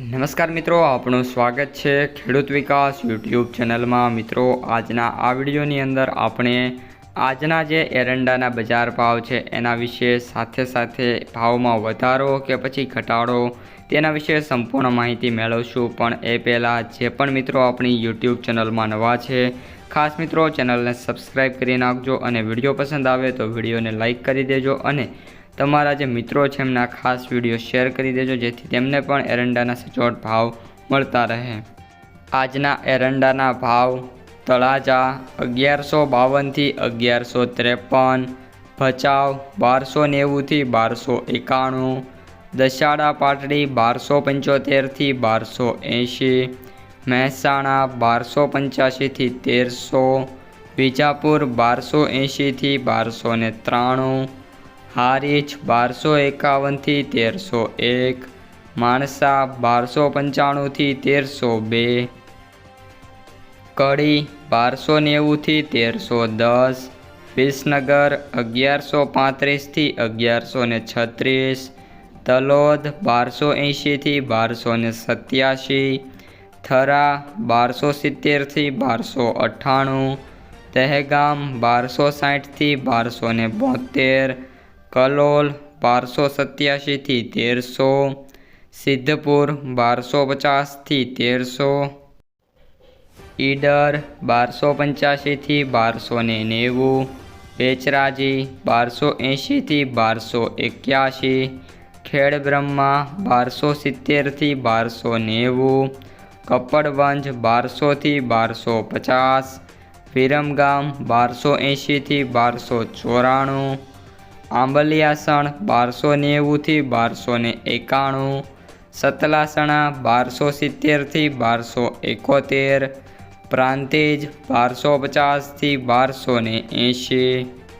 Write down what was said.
નમસ્કાર મિત્રો આપણું સ્વાગત છે ખેડૂત વિકાસ યુટ્યુબ ચેનલમાં. મિત્રો, આજના આ વિડીયોની અંદર આપણે આજના જે એરંડાના બજાર ભાવ છે, એના વિશે સાથે સાથે ભાવમાં વધારો કે પછી ઘટાડો, તેના વિશે સંપૂર્ણ માહિતી મેળવશું. પણ એ પહેલાં જે પણ મિત્રો આપણી યુટ્યુબ ચેનલમાં નવા છે, ખાસ મિત્રો ચેનલને સબસ્ક્રાઈબ કરી નાખજો અને વીડિયો પસંદ આવે તો વિડીયોને લાઇક કરી દેજો અને તમારા જે મિત્રો છે એમના ખાસ વીડિયો શેર કરી દેજો, જેથી તેમને પણ એરંડાના સચોટ ભાવ મળતા રહે. આજના એરંડાના ભાવ તળાજા અગિયારસો બાવનથી અગિયારસો ત્રેપન, ભચાઉ બારસો નેવુંથી બારસો એકાણું દશાડા પાટડી બારસો પંચોતેરથી બારસો એંશી, મહેસાણા બારસો પંચ્યાસીથી તેરસો, વિજાપુર બારસો એંશીથી બારસો ને ત્રાણું હારીજ બારસો એકાવનથી તેરસો એક, માણસા બારસો પંચાણુંથી તેરસો બે, કડી બારસો નેવુંથી તેરસો દસ, વિસનગર અગિયારસો પાંત્રીસથી અગિયારસો ને છત્રીસ, તલોદ બારસો એંશીથી બારસો ને સત્યાસી થરા બારસો સિત્તેરથી બારસો અઠ્ઠાણું દહેગામ બારસો સાઠથી બારસો ને બોતેર કલોલ બારસો સત્યાસીથી તેરસો, સિદ્ધપુર બારસો પચાસથી તેરસો, ઈડર બારસો પંચ્યાસીથી બારસો ને નેવું બેચરાજી બારસો એંશીથી બારસો એક્યાસી ખેડબ્રહ્મા બારસો સિત્તેરથી બારસો નેવું, કપડવંજ બારસોથી બારસો પચાસ, વિરમગામ બારસો એંશીથી બારસો ચોરાણું આંબલિયાસણ બારસો નેવુંથી બારસો ને એકાણું, સતલાસણા બારસો સિત્તેરથી બારસો એકોતેર, પ્રાંતેજ બારસો પચાસથી બારસો ને એંશી.